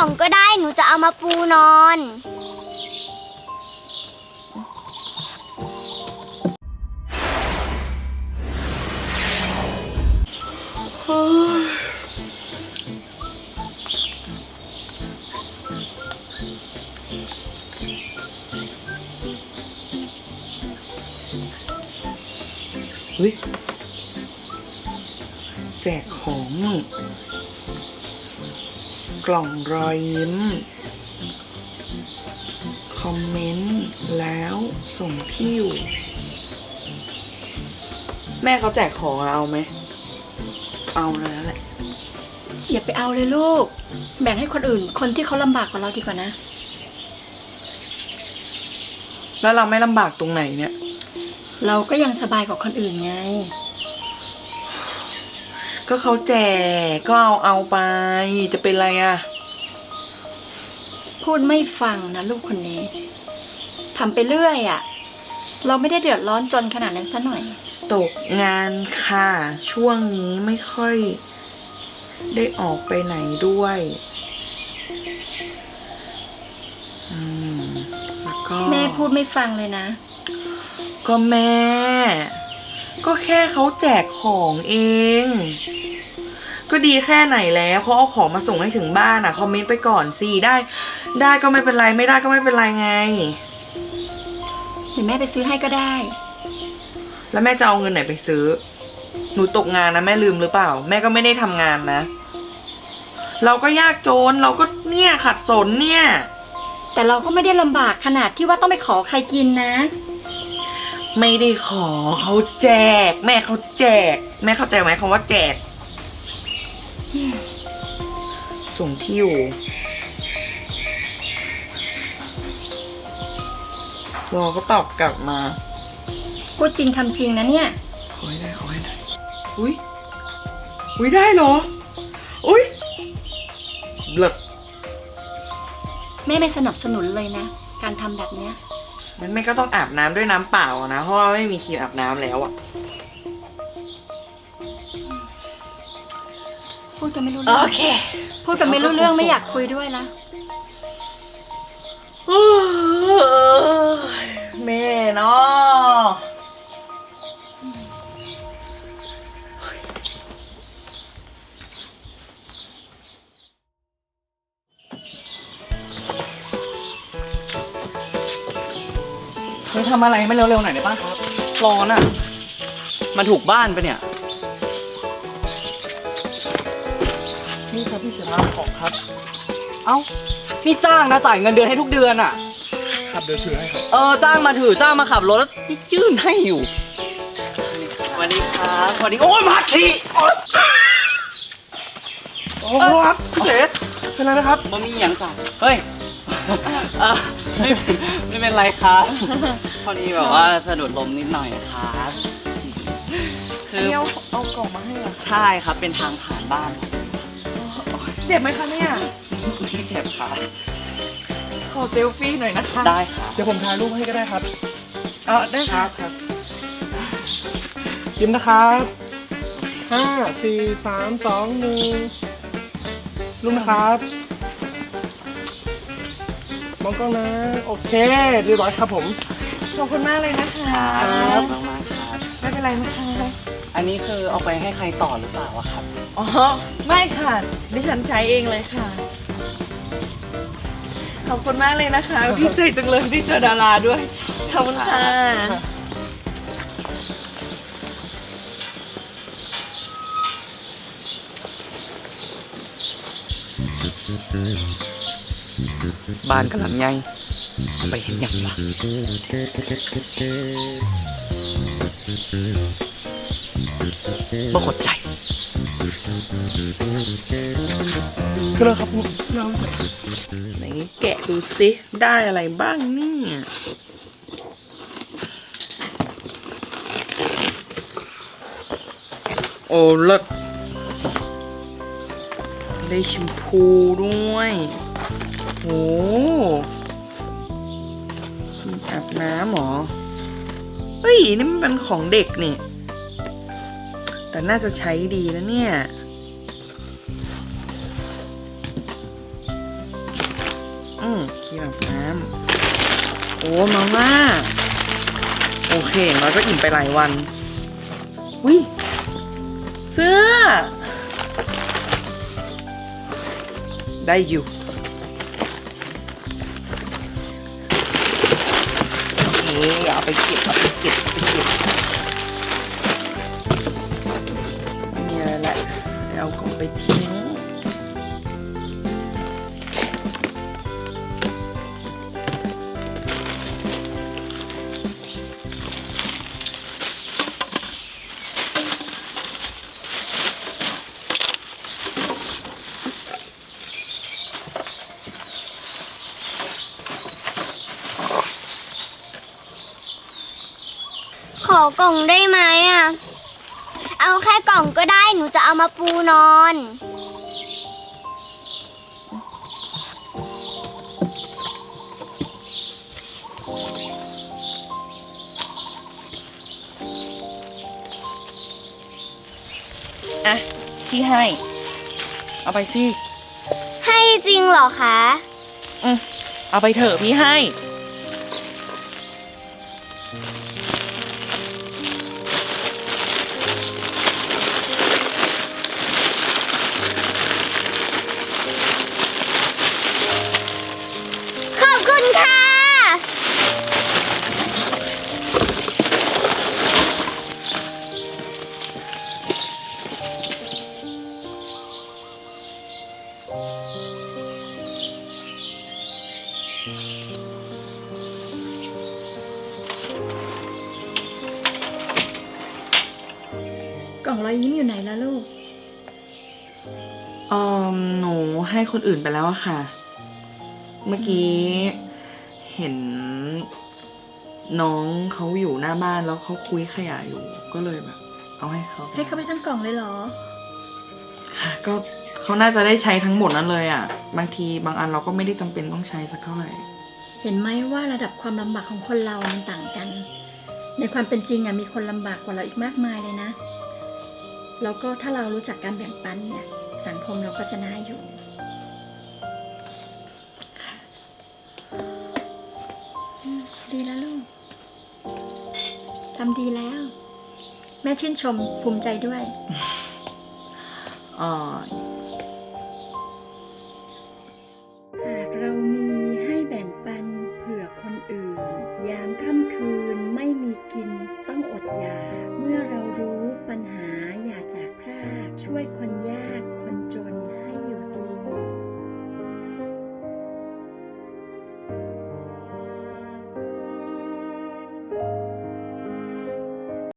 ล่องก็ได้หนูจะเอามาปูนอน เฮ้ยแจกของนี่ กล่องรอยยิ้ม คอมเมนต์แล้วส่งที่อยู่ แม่เขาแจกของอะเอาไหม เอาแล้วแหละ อย่าไปเอาเลยลูก แบ่งให้คนอื่น คนที่เขาลำบากกว่าเราดีกว่านะ แล้วเราไม่ลำบากตรงไหนเนี่ย เราก็ยังสบายกว่าคนอื่นไง ก็เขาแจกก็เอาเอาไป จะเป็นไรอะพูดไม่ฟังนะลูกคนนี้ทำไปเรื่อยอะ่ะ เราไม่ได้เดือดร้อนจนขนาดนั้นซะหน่อย ตกงานค่ะ ช่วงนี้ไม่ค่อย ได้ออกไปไหนด้วยอืมแล้วก็แม่พูดไม่ฟังเลยนะ ก็แม่ ก็แค่เขาแจกของเอง ก็ดีแค่ไหนแล้วเขาเอาของมาส่งให้ถึงบ้านอะคอมเมนต์ไปก่อนสิได้ ได้ก็ไม่เป็นไรไม่ได้ก็ไม่เป็นไรไงเดี๋ยวแม่ไปซื้อให้ก็ได้ แล้วแม่จะเอาเงินไหนไปซื้อ หนูตกงานนะแม่ลืมหรือเปล่า แม่ก็ไม่ได้ทำงานนะ เราก็ยากจนเราก็เนี่ยขัดสนเนี่ย แต่เราก็ไม่ได้ลำบากขนาดที่ว่าต้องไปขอใครกินนะ ไม่ได้ขอเขาแจก แม่เขาแจก แม่เข้าใจไหมคำว่าแจก ส่งที่อยู่รอก็ตอบกลับมาพูดจริงทำจริงนะเนี่ย ขอให้ได้ขอให้ได้อุ้ยอุ้ยได้เหรอ อุ้ยเลิศแม่ไม่สนับสนุนเลยนะ การทำแบบเนี้ย มันไม่ก็ต้องอาบน้ำด้วยน้ำเปล่าอะนะ เพราะว่าไม่มีครีมอาบน้ำแล้วอะพูดกันไม่รู้เรื่องพูดกันไม่รู้เรื่องไม่อยากคุยด้วยละ เฮ้ยทำอะไรไม่เร็วๆหน่อยได้ป่ะครับร้อนอะ มันถูกบ้านปะเนี่ย นี่ครับพี่ชนะของครับ เอ้า นี่จ้างนะจ่ายเงินเดือนให้ทุกเดือนอะ ครับเดี๋ยวถือให้ครับ เออ จ้างมาถือจ้างมาขับรถแล้วยื่นให้อยู่สวัสดีครับสวัสดีโอ้ยมาทีโอ๊ยโอ้โหครับพี่เสเป็นไรนะครับ มันมีอย่างจ้ะเฮ้ย เออไม่ไม่เป็นไรครับพอดีแบบว่าสะดุดลมนิดหน่อยครับคือเอาเอากล่องมาให้เหรอใช่ครับเป็นทางผ่านบ้านเจ็บไหมคะเนี่ย ไม่เจ็บครับขอเซลฟี่หน่อยนะคะ ได้ครับเดี๋ยวผมถ่ายรูปให้ก็ได้ครับเออได้คค่ะรับครับยิ้มนะครับห้าสี่สามสองหนึ่งรูปนะครับม องกล้องนะ โอเคเรียบร้อยครับผม ขอบคุณมากเลยนะคะครับมากมากๆครับ ไม่เป็นไรนะคะ อันนี้คือเอาไปให้ใครต่อหรือเปล่าอะครับ อ๋อ ไม่ค่ะ ดิฉันใช้เองเลยค่ะ ขอบคุณมากเลยนะคะ พี่ใจจังเลยที่เจอดาราด้วย ขอบคุณค่ะ บ้านกำลังไงเอาไปเห็นยังวะบ่ขดใจก็เลยครับผมเราไหนแกะดูสิได้อะไรบ้างเนี่ยโอ้เลิศได้แชมพูด้วย โอ้ครีมอาบน้ำหรอ เฮ้ย นี่มันเป็นของเด็กนี่ แต่น่าจะใช้ดีนะเนี่ย อืมครีมอาบน้ำโอ้มาม่าโอเคอย่าก็อิ่มไปหลายวันวิเสื้อ ได้อยู่ โอเคเอาไปเก็บเอาไปเก็บ ขอกล่องได้ไหมอะ เอาแค่กล่องก็ได้หนูจะเอามาปูนอน อะ พี่ให้ เอาไปสิ ให้จริงเหรอคะ อืมเอาไปเถอะพี่ให้ ล่องรอยยิ้มอยู่ไหนล่ะลูก เออหนูให้คนอื่นไปแล้วอะค่ะ เมื่อกี้เห็นน้องเขาอยู่หน้าบ้านแล้วเขาคุยขยะอยู่ก็เลยแบบ เอาให้เขาให้เขาไปทั้งกล่องเลยเหรอ ค่ะก็เขาน่าจะได้ใช้ทั้งหมดนั้นเลยอะบางทีบางอันเราก็ไม่ได้จำเป็นต้องใช้สักเท่าไหร่ เห็นไหมว่าระดับความลำบากของคนเรามันต่างกัน ในความเป็นจริงอะมีคนลำบากกว่าเราอีกมากมายเลยนะ แล้วก็ถ้าเรารู้จักการแบ่งปันเนี่ยสังคมเราก็จะน่าอยู่ค่ะดีแล้วลูกทำดีแล้ว แม่ชื่นชมภูมิใจด้วยอ๋อหากเรามีให้แบ่งปันเผื่อคนอื่น ยามค่ำคืนไม่มีกินต้องอดอยากเมื่อเรารู้ปัญหา ช่วยคนยากคนจน